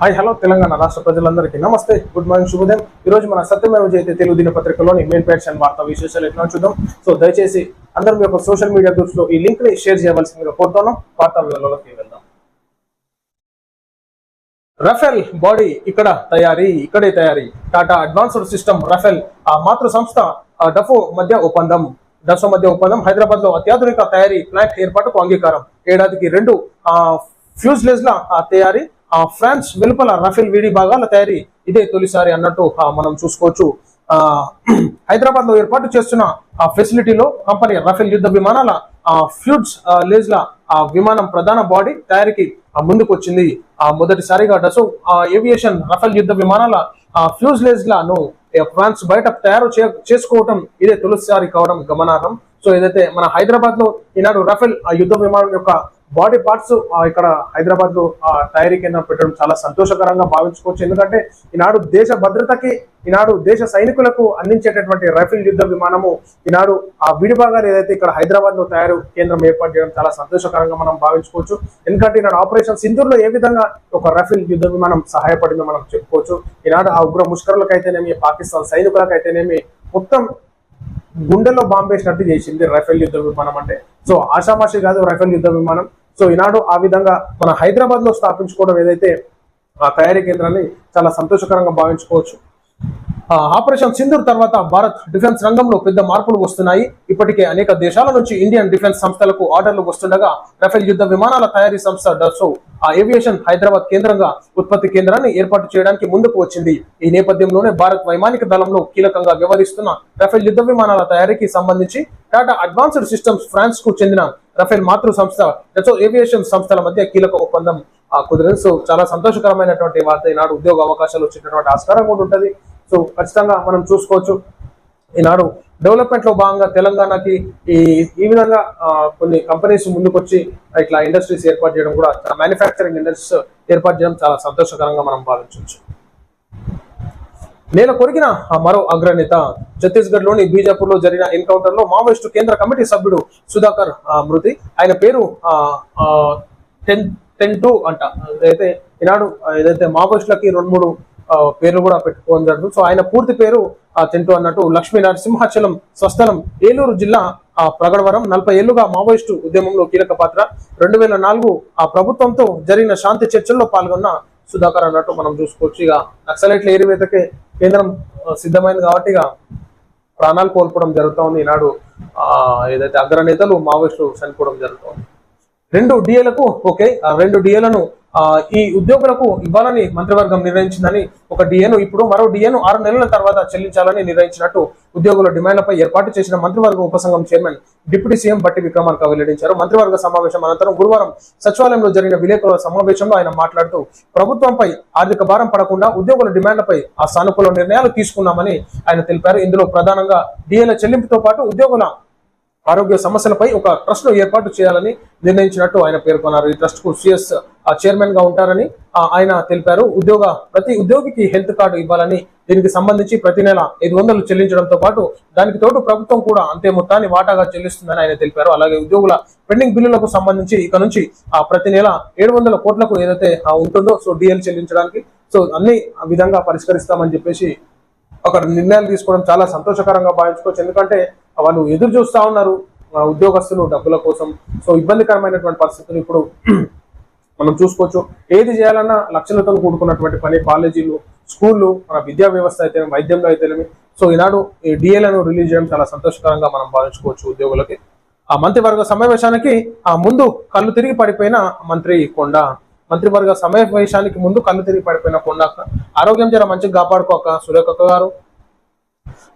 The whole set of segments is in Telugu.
హాయ్ హలో తెలంగాణ రాష్ట్ర ప్రజలందరికీ నమస్తే. గుడ్ మార్నింగ్ శుభోదయం. ఈ రోజు మన సత్యమేవ జయతే తెలుగు దినపత్రికలోని మెయిన్ పేట్స్ అండ్ వార్తా విశేషాలు ఎట్లా చూద్దాం? సో దయచేసి అందరూ మీ యొక్క సోషల్ మీడియా గ్రూప్స్లో ఈ లింక్ని షేర్ చేయవలసిందిగా కోరుతాను వార్తా వివరాలలోకి వెళ్దాం. రఫెల్ బాడీ ఇక్కడ తయారీ ఇక్కడే తయారీ. టాటా అడ్వాన్స్డ్ సిస్టమ్ రఫెల్ ఆ మాతృ సంస్థ డఫో మధ్య ఒప్పందం. డఫో మధ్య ఒప్పందం హైదరాబాద్లో అత్యాధునిక తయారీ ప్లాంట్ ఏర్పాటుకు అంగీకారం. ఏడాదికి రెండు ఫ్యూజ్లెస్ ల ఆ తయారీ ఫ్రాన్స్ వెలుపల రఫేల్ విడి భాగాల తయారీ ఇదే తొలిసారి అన్నట్టు మనం చూసుకోవచ్చు. ఆ హైదరాబాద్లో ఏర్పాటు చేస్తున్న ఆ ఫెసిలిటీలో కంపెనీ రఫేల్ యుద్ధ విమానాల ఆ ఫ్యూడ్స్ లేజ్ ఆ విమానం ప్రధాన బాడీ తయారీకి ముందుకు వచ్చింది ఆ మొదటిసారిగా డసో ఆ ఏవియేషన్ రఫేల్ యుద్ధ విమానాల ఆ ఫ్యూజ్ లేజ్లను ఫ్రాన్స్ బయట తయారు చే- చేసుకోవటం ఇదే తొలిసారి కావడం గమనార్హం. సో ఏదైతే మన హైదరాబాద్లో ఈనాడు రఫేల్ ఆ యుద్ధ విమానం యొక్క బాడీ పార్ట్స్ ఇక్కడ హైదరాబాద్లో ఆ తయారీ కేంద్రం పెట్టడం చాలా సంతోషకరంగా భావించుకోవచ్చు. ఎందుకంటే ఈనాడు దేశ భద్రతకి ఈనాడు దేశ సైనికులకు అందించేటటువంటి రైఫిల్ యుద్ధ విమానము ఈనాడు ఆ విడిభాగాలు ఏదైతే ఇక్కడ హైదరాబాద్లో తయారు కేంద్రం ఏర్పాటు చేయడం చాలా సంతోషకరంగా మనం భావించుకోవచ్చు. ఎందుకంటే ఈనాడు ఆపరేషన్ సింధూర్లో ఏ విధంగా ఒక రఫేల్ యుద్ధ విమానం సహాయపడిందో మనం చెప్పుకోవచ్చు. ఈనాడు ఆ ఉగ్ర ముష్కరులకు అయితేనేమి పాకిస్తాన్ సైనికులకు అయితేనేమి మొత్తం గుండెలో బాంబేసినట్టు చేసింది రైఫెల్ యుద్ధ విమానం అంటే. సో ఆషామాషి కాదు రైఫెల్ యుద్ధ విమానం. సో ఈనాడు ఆ విధంగా మన హైదరాబాద్లో స్థాపించుకోవడం ఏదైతే ఆ తయారీ కేంద్రాన్ని చాలా సంతోషకరంగా భావించుకోవచ్చు. ఆపరేషన్ సింధూర్ తర్వాత భారత్ డిఫెన్స్ రంగంలో పెద్ద మార్పులు వస్తున్నాయి. ఇప్పటికే అనేక దేశాల నుంచి ఇండియన్ డిఫెన్స్ సంస్థలకు ఆర్డర్లు వస్తుండగా రఫేల్ యుద్ధ విమానాల తయారీ సంస్థ డసో ఆ ఏవియేషన్ హైదరాబాద్ కేంద్రంగా ఉత్పత్తి కేంద్రాన్ని ఏర్పాటు చేయడానికి ముందుకు వచ్చింది. ఈ నేపథ్యంలోనే భారత్ వైమానిక దళంలో కీలకంగా వ్యవహరిస్తున్న రఫేల్ యుద్ధ విమానాల తయారీకి సంబంధించి టాటా అడ్వాన్స్డ్ సిస్టమ్స్ ఫ్రాన్స్కు చెందిన రఫేల్ మాతృ సంస్థ డసో ఏవియేషన్ సంస్థల మధ్య కీలక ఒప్పందం కుదిరింది. సో చాలా సంతోషకరమైనటువంటి వార్త. ఈనాడు ఉద్యోగ అవకాశాలు వచ్చేటటువంటి ఆస్కారం కూడా ఉంటుంది. సో ఖచ్చితంగా మనం చూసుకోవచ్చు. ఈనాడు డెవలప్మెంట్లో భాగంగా తెలంగాణకి ఈ ఈ విధంగా కొన్ని కంపెనీస్ ముందుకొచ్చి ఇట్లా ఇండస్ట్రీస్ ఏర్పాటు చేయడం కూడా మ్యానుఫ్యాక్చరింగ్ ఇండస్ట్రీస్ ఏర్పాటు చేయడం చాలా సంతోషకరంగా మనం భావించవచ్చు. నేల కొరిగిన మరో అగ్రనేత ఛత్తీస్గఢ్లోని బీజాపూర్లో జరిగిన ఎన్కౌంటర్లో మావోయిస్టు కేంద్ర కమిటీ సభ్యుడు సుధాకర్ మృతి. ఆయన పేరు టెన్ టెన్ టూ అంట. అయితే ఈనాడు ఏదైతే మావోయిస్టులకి రెండు మూడు పేర్లు కూడా పెట్టుకోవడం జరుగుతుంది. సో ఆయన పూర్తి పేరు ఆ, అన్నట్టు లక్ష్మీ నరసింహాచలం స్వస్థలం ఏలూరు జిల్లా ఆ ప్రగడవరం. నలభై ఏళ్ళుగా మావోయిస్టు ఉద్యమంలో కీలక పాత్ర. రెండు వేల నాలుగు ఆ ప్రభుత్వంతో జరిగిన శాంతి చర్చల్లో పాల్గొన్న సుధాకర్ అన్నట్టు మనం చూసుకోవచ్చు. ఇక నక్సలైట్ల ఏరివేతకే కేంద్రం సిద్ధమైంది కాబట్టి ఇక ప్రాణాలు కోల్పోవడం జరుగుతోంది ఈనాడు ఆ, ఏదైతే అగ్రనేతలు మావోయిస్టులు చనిపోవడం జరుగుతుంది రెండు డిఏలకు ఓకే ఆ రెండు డిఏలను ఈ ఉద్యోగులకు ఇవ్వాలని మంత్రివర్గం నిర్ణయించిందని ఒక డిఏను ఇప్పుడు మరో డిఏను ఆరు నెలల తర్వాత చెల్లించాలని నిర్ణయించినట్టు ఉద్యోగుల డిమాండ్లపై ఏర్పాటు చేసిన మంత్రివర్గ ఉపసంఘం చైర్మన్ డిప్యూటీ సీఎం బట్టి విక్రమార్క వెల్లడించారు. మంత్రివర్గ సమావేశం అనంతరం గురువారం సచివాలయంలో జరిగిన విలేకరుల సమావేశంలో ఆయన మాట్లాడుతూ ప్రభుత్వంపై ఆర్థిక భారం పడకుండా ఉద్యోగుల డిమాండ్లపై ఆ సానుకూల నిర్ణయాలు తీసుకున్నామని ఆయన తెలిపారు. ఇందులో ప్రధానంగా డిఎల చెల్లింపుతో పాటు ఉద్యోగుల ఆరోగ్య సమస్యలపై ఒక ట్రస్ట్ను ఏర్పాటు చేయాలని నిర్ణయించినట్టు ఆయన పేర్కొన్నారు. ఈ ట్రస్ట్కు సిఎస్ చైర్మన్గా ఉంటారని ఆ, ఆయన తెలిపారు. ఉద్యోగ ప్రతి ఉద్యోగికి హెల్త్ కార్డు ఇవ్వాలని దీనికి సంబంధించి ప్రతి నెల ఐదు వందలు చెల్లించడంతో పాటు దానికి తోడు ప్రభుత్వం కూడా అంతే మొత్తాన్ని వాటాగా చెల్లిస్తుందని ఆయన తెలిపారు. అలాగే ఉద్యోగుల పెండింగ్ బిల్లులకు సంబంధించి ఇక నుంచి ఆ ప్రతి నెల ఏడు వందల కోట్లకు ఏదైతే ఉంటుందో సో డిఎల్ చెల్లించడానికి సో అన్ని ఆ విధంగా పరిష్కరిస్తామని చెప్పేసి ఒక నిర్ణయాలు తీసుకోవడం చాలా సంతోషకరంగా భావించుకోవచ్చు. ఎందుకంటే వాళ్ళు ఎదురు చూస్తూ ఉన్నారు ఉద్యోగస్తులు డబ్బుల కోసం. సో ఇబ్బందికరమైనటువంటి పరిస్థితులు ఇప్పుడు మనం చూసుకోవచ్చు. ఏది చేయాలన్నా లక్షలతో కూడుకున్నటువంటి పని కాలేజీలు స్కూళ్ళు మన విద్యా వ్యవస్థ అయితే వైద్యంలో అయితేనేమి. సో ఈనాడు ఈ డిఏలను రిలీజ్ చేయడం చాలా సంతోషకరంగా మనం భావించుకోవచ్చు ఉద్యోగులకి. ఆ మంత్రివర్గ సమావేశానికి ఆ ముందు కళ్ళు తిరిగి పడిపోయిన మంత్రి కొండ మంత్రివర్గ సమావేశానికి ముందు కళ్ళు తిరిగి పడిపోయిన కొండ ఆరోగ్యం జర మంచిగా కాపాడుకోక సురేఖ గారు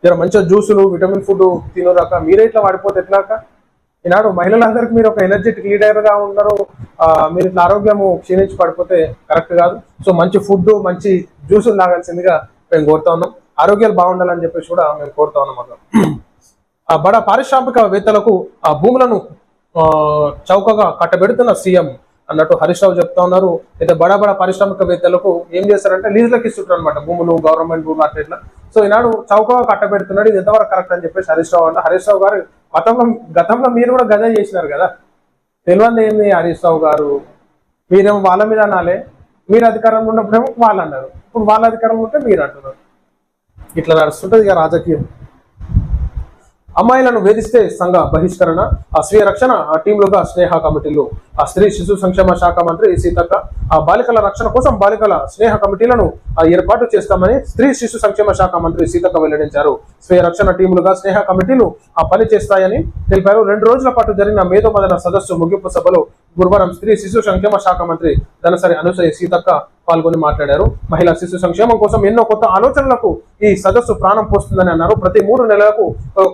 జర మంచిగా జ్యూసులు విటమిన్ ఫుడ్ తినరాక మీరే ఇట్లా వాడిపోతే ఎట్లాక ఈనాడు మహిళలందరికీ మీరు ఒక ఎనర్జెటిక్ లీడర్గా ఉన్నారు మీరు ఇట్లా ఆరోగ్యము క్షీణించి పడిపోతే కరెక్ట్ కాదు. సో మంచి ఫుడ్ మంచి జ్యూసులు తాగాల్సిందిగా మేము కోరుతా ఉన్నాం. ఆరోగ్యాలు బాగుండాలని చెప్పేసి కూడా మేము కోరుతా ఉన్నాం అక్కడ. ఆ బడ పారిశ్రామికవేత్తలకు ఆ భూములను ఆ, చౌకగా కట్టబెడుతున్న సీఎం అన్నట్టు హరీష్ రావు చెప్తా ఉన్నారు. అయితే బడా బడా పారిశ్రామికవేత్తలకు ఏం చేస్తారంటే లీజులకు ఇస్తుంటారు అనమాట భూములు గవర్నమెంట్ భూములు అట్లా ఇట్లా. సో ఈనాడు చౌకగా కట్టబెడుతున్నాడు. ఇది ఎంతవరకు కరెక్ట్ అని చెప్పేసి హరీష్ రావు అంటే హరీష్ రావు గారు గతంలో గతంలో మీరు కూడా గజ చేసినారు కదా. తెలియదు ఏంది హరీష్ రావు గారు? మీరేమో వాళ్ళ మీద అనాలే. మీరు అధికారంలో ఉన్నప్పుడేమో వాళ్ళు అన్నారు. ఇప్పుడు వాళ్ళ అధికారంలో ఉంటే మీరు అంటున్నారు. ఇట్లా నడుస్తుంటది ఇక రాజకీయం. అమ్మాయిలను వేధిస్తే సంఘ బహిష్కరణ ఆ స్వీయ రక్షణ ఆ టీంలుగా స్నేహ కమిటీలు ఆ స్త్రీ శిశు సంక్షేమ శాఖ మంత్రి సీతక్క ఆ బాలికల రక్షణ కోసం బాలికల స్నేహ కమిటీలను ఆ ఏర్పాటు చేస్తామని స్త్రీ శిశు సంక్షేమ శాఖ మంత్రి సీతక్క వెల్లడించారు. స్వీయ రక్షణ టీములుగా స్నేహ కమిటీలు ఆ పని చేస్తాయని తెలిపారు. రెండు రోజుల పాటు జరిగిన మేధోమదన సదస్సు ముగింపు సభలో గురువారం స్త్రీ శిశు సంక్షేమ శాఖ మంత్రి దనసరి అనుసయ సీతక్క పాల్గొని మాట్లాడారు. మహిళా శిశు సంక్షేమం కోసం ఎన్నో కొత్త ఆలోచనలకు ఈ సదస్సు ప్రాణం పోస్తుందని అన్నారు. ప్రతి మూడు నెలలకు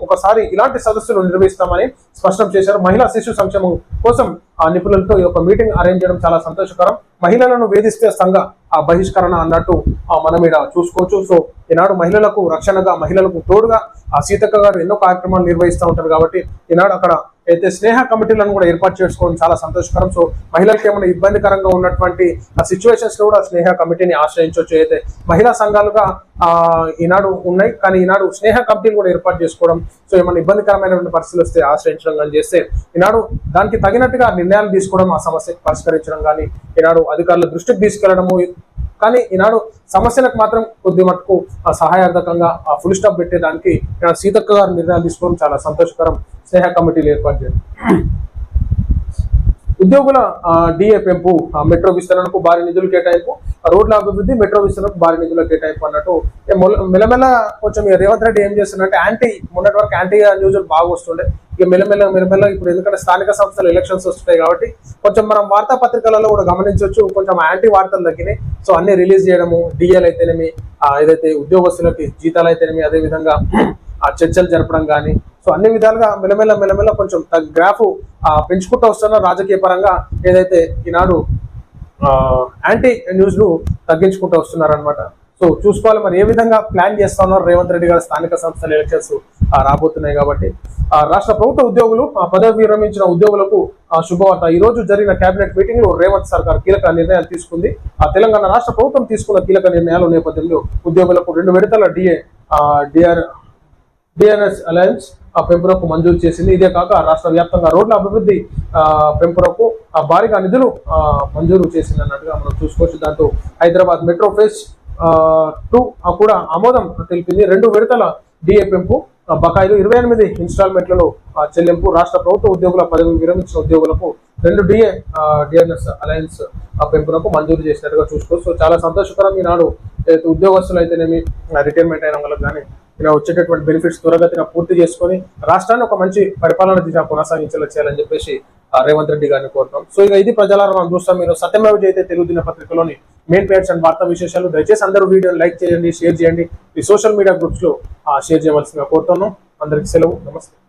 ఒకసారి ఇలాంటి సదస్సులు నిర్వహిస్తామని స్పష్టం చేశారు. మహిళా శిశు సంక్షేమం కోసం ఆ నిపుణులతో ఈ యొక్క మీటింగ్ అరేంజ్ చేయడం చాలా సంతోషకరం. మహిళలను వేధిస్తే సంఘ ఆ బహిష్కరణ అన్నట్టు ఆ మనం మీద చూసుకోవచ్చు. సో ఈనాడు మహిళలకు రక్షణగా మహిళలకు తోడుగా ఆ సీతక్క గారు ఎన్నో కార్యక్రమాలు నిర్వహిస్తూ ఉంటారు కాబట్టి ఈనాడు అక్కడ అయితే స్నేహ కమిటీలను కూడా ఏర్పాటు చేసుకోవడం చాలా సంతోషకరం. సో మహిళలకు ఏమైనా ఇబ్బందికరంగా ఉన్నటువంటి ఆ సిచ్యువేషన్స్లో కూడా స్నేహ కమిటీని ఆశ్రయించవచ్చు. అయితే మహిళా సంఘాలుగా ఆ ఈనాడు ఉన్నాయి కానీ ఈనాడు స్నేహ కమిటీలు కూడా ఏర్పాటు చేసుకోవడం సో ఏమైనా ఇబ్బందికరమైనటువంటి పరిస్థితులు వస్తే ఆశ్రయించడం కానీ చేస్తే ఈనాడు దానికి తగినట్టుగా నిర్ణయాలు తీసుకోవడం ఆ సమస్యకు పరిష్కరించడం కానీ ఈనాడు అధికారుల దృష్టికి తీసుకెళ్ళడము కానీ ఈనాడు సమస్యలకు మాత్రం కొద్ది మటుకు ఆ సహాయార్థకంగా ఆ ఫుల్ స్టాప్ పెట్టేదానికి సీతక్క గారు నిర్ణయాలు తీసుకోవడం చాలా సంతోషకరం. స్నేహ కమిటీలు ఏర్పాటు చేయడం. ఉద్యోగుల డిఏ పెంపు మెట్రో విస్తరణకు భారీ నిధులు కేటాయింపు రోడ్ల అభివృద్ధి మెట్రో విస్తరణకు భారీ నిధుల కేటాయింపు అన్నట్టు మెలమెల కొంచెం రేవంత్ రెడ్డి ఏం చేస్తున్నారంటే యాంటీ మొన్నటి వరకు యాంటీ న్యూస్ బాగా వస్తుండే. ఇక మెల్లమెల్ల మెల్లమెల్ల ఇప్పుడు ఎందుకంటే స్థానిక సంస్థలు ఎలక్షన్స్ వస్తున్నాయి కాబట్టి కొంచెం మనం వార్తాపత్రికలలో కూడా గమనించవచ్చు కొంచెం యాంటీ వార్తలు తగ్గినాయి. సో అన్ని రిలీజ్ చేయడము డిఎల్ అయితేనేమి ఏదైతే ఉద్యోగస్తులకి జీతాలు అయితేనేమి అదే విధంగా ఆ చర్చలు జరపడం కానీ సో అన్ని విధాలుగా మెల్లమెల్ల మెల్లమెల్ల కొంచెం గ్రాఫ్ పెంచుకుంటూ వస్తున్న రాజకీయ పరంగా ఏదైతే ఈనాడు యాంటీ న్యూస్ను తగ్గించుకుంటూ వస్తున్నారనమాట సో చూసుకోవాలి మరి ఏ విధంగా ప్లాన్ చేస్తా ఉన్నారు రేవంత్ రెడ్డి గారు స్థానిక సంస్థల ఎలక్షన్స్ రాబోతున్నాయి కాబట్టి. ఆ రాష్ట్ర ప్రభుత్వ ఉద్యోగులు ఆ పదవి విరమించిన ఉద్యోగులకు ఆ శుభవార్త. ఈ రోజు జరిగిన కేబినెట్ మీటింగ్లో రేవంత్ సర్కార్ కీలక నిర్ణయాలు తీసుకుంది. ఆ తెలంగాణ రాష్ట్ర ప్రభుత్వం తీసుకున్న కీలక నిర్ణయాల నేపథ్యంలో ఉద్యోగులకు రెండు విడతల డిఏ డిఆర్ డిఆర్ఎస్ అలయన్స్ ఆ పెంపునకు మంజూరు చేసింది. ఇదే కాక రాష్ట్ర వ్యాప్తంగా రోడ్ల అభివృద్ధి పెంపునకు ఆ భారీగా నిధులు మంజూరు చేసింది అన్నట్టుగా మనం చూసుకోవచ్చు. దాంతో హైదరాబాద్ మెట్రో ఫేజ్ టూ కూడా ఆమోదం తెలిపింది. రెండు విడతల డిఏ పెంపు బకాయిలు ఇరవై ఎనిమిది ఇన్స్టాల్మెంట్లలో చెల్లింపు. రాష్ట్ర ప్రభుత్వ ఉద్యోగుల పదవి విరమించిన ఉద్యోగులకు రెండు డిఏ డిఎన్ఎస్ అలయన్స్ ఆ పెంపునకు మంజూరు చేసినట్టుగా చూసుకోవచ్చు. సో చాలా సంతోషకరం ఈనాడు ఉద్యోగస్తులు అయితేనేమి రిటైర్మెంట్ అయిన వాళ్ళకి కానీ ఇలా వచ్చేటటువంటి బెనిఫిట్స్ త్వరగతిన పూర్తి చేసుకొని రాష్ట్రాన్ని ఒక మంచి పరిపాలన దిశ కొనసాగించేలా చేయాలని చెప్పేసి రేవంత్ రెడ్డి గారిని కోరుతాం సో ఇక ఇది ప్రజలారా మనం చూస్తాం. మీరు సత్యమేవ జయితే తెలుగు దినపత్రికలోని మెయిన్ పేర్స్ అండ్ వార్తా విశేషాలు దయచేసి అందరూ వీడియోని లైక్ చేయండి షేర్ చేయండి. ఈ సోషల్ మీడియా గ్రూప్స్లో షేర్ చేయవలసిందిగా కోరుతున్నాం. అందరికి సెలవు. నమస్తే.